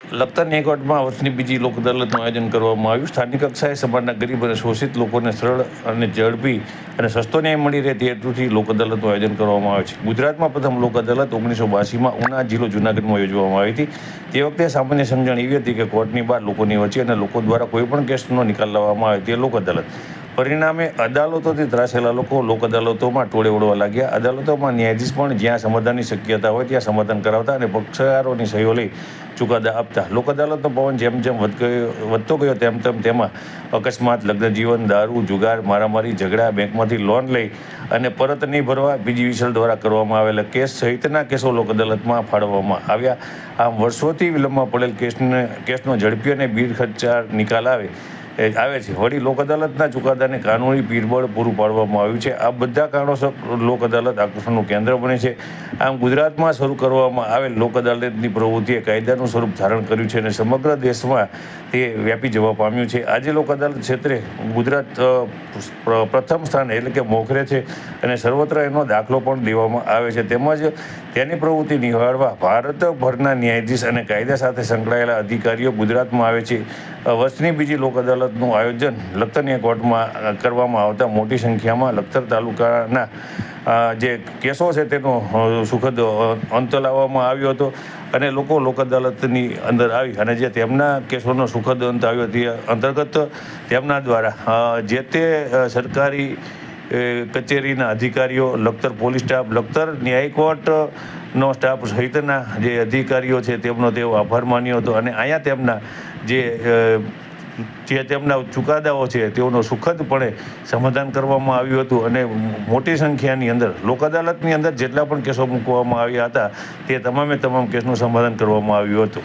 લખતર નેકોટમાં વર્ષની બીજી લોક અદાલતનું આયોજન કરવામાં આવ્યું. સ્થાનિક કક્ષાએ સમાજના ગરીબ અને શોષિત લોકોને સરળ અને ઝડપી અને સસ્તો ન્યાય મળી રહે તે હેતુથી લોક અદાલતનું આયોજન કરવામાં આવે છે. ગુજરાતમાં પ્રથમ લોક અદાલત ઓગણીસો બાસીમાં ઉના જિલ્લો જુનાગઢમાં યોજવામાં આવી હતી. તે વખતે સામાન્ય સમજણ એવી હતી કે કોર્ટની બહાર લોકોની વચ્ચે અને લોકો દ્વારા કોઈ પણ કેસનો નિકાલ લાવવામાં આવે તે લોક અદાલત પરિણામે અદાલતોથી ત્રાસેલા લોકો લોક અદાલતોમાં ટોળે ઉડવા લાગ્યા. અદાલતોમાં ન્યાયાધીશ પણ જ્યાં સમાધાનની શક્યતા હોય ત્યાં સમાધાન કરાવતા અને પક્ષકારોની સહીઓ લઈ ચુકાદા આપતા. લોક અદાલતનો પવન જેમ જેમ વધતો ગયો તેમ તેમ તેમાં અકસ્માત, લગ્ન જીવન, દારૂ, જુગાર, મારામારી, ઝઘડા, બેંકમાંથી લોન લઈ અને પરત નહીં ભરવા બીજી વિસલ દ્વારા કરવામાં આવેલા કેસ સહિતના કેસો લોક અદાલતમાં ફાળવવામાં આવ્યા. આમ વર્ષોથી વિલંબમાં પડેલ કેસને, કેસનો ઝડપી અને બિન ખર્ચાળ નિકાલ આવે આવે છે. વળી લોક અદાલતના ચુકાદાને કાનૂની પીરબળ પૂરું પાડવામાં આવ્યું છે. આ બધા કારણોસર લોક અદાલત આકર્ષણનું કેન્દ્ર બને છે. આમ ગુજરાતમાં શરૂ કરવામાં આવેલ લોક અદાલતની પ્રવૃત્તિએ કાયદાનું સ્વરૂપ ધારણ કર્યું છે અને સમગ્ર દેશમાં તે વ્યાપી જવા પામ્યું છે. આજે લોક અદાલત ક્ષેત્રે ગુજરાત પ્ર- પ્રથમ સ્થાને એટલે કે મોખરે છે અને સર્વત્ર એનો દાખલો પણ દેવામાં આવે છે. તેમજ તેની પ્રવૃત્તિ નિહાળવા ભારતભરના ન્યાયાધીશ અને કાયદા સાથે સંકળાયેલા અધિકારીઓ ગુજરાતમાં આવે છે. વર્ષની બીજી લોક અદાલતનું આયોજન લખતરિયા કોર્ટમાં કરવામાં આવતા મોટી સંખ્યામાં લખતર તાલુકાના જે કેસો છે તેનો સુખદ અંત લાવવામાં આવ્યો હતો અને લોકો લોક અદાલતની અંદર આવી અને જે તેમના કેસોનો સુખદ અંત આવ્યો તે અંતર્ગત તેમના દ્વારા જે તે સરકારી કચેરીના અધિકારીઓ, લખતર પોલીસ સ્ટાફ, લખતર ન્યાય કોર્ટનો સ્ટાફ સહિતના જે અધિકારીઓ છે તેમનો તેઓ આભાર માન્યો હતો અને અહીંયા તેમના જે જે તેમના ચુકાદાઓ છે તેઓનો સુખદપણે સમાધાન કરવામાં આવ્યું હતું અને મોટી સંખ્યાની અંદર લોક અદાલતની અંદર જેટલા પણ કેસો મૂકવામાં આવ્યા હતા, તે તમામે તમામ કેસનું સમાધાન કરવામાં આવ્યું હતું.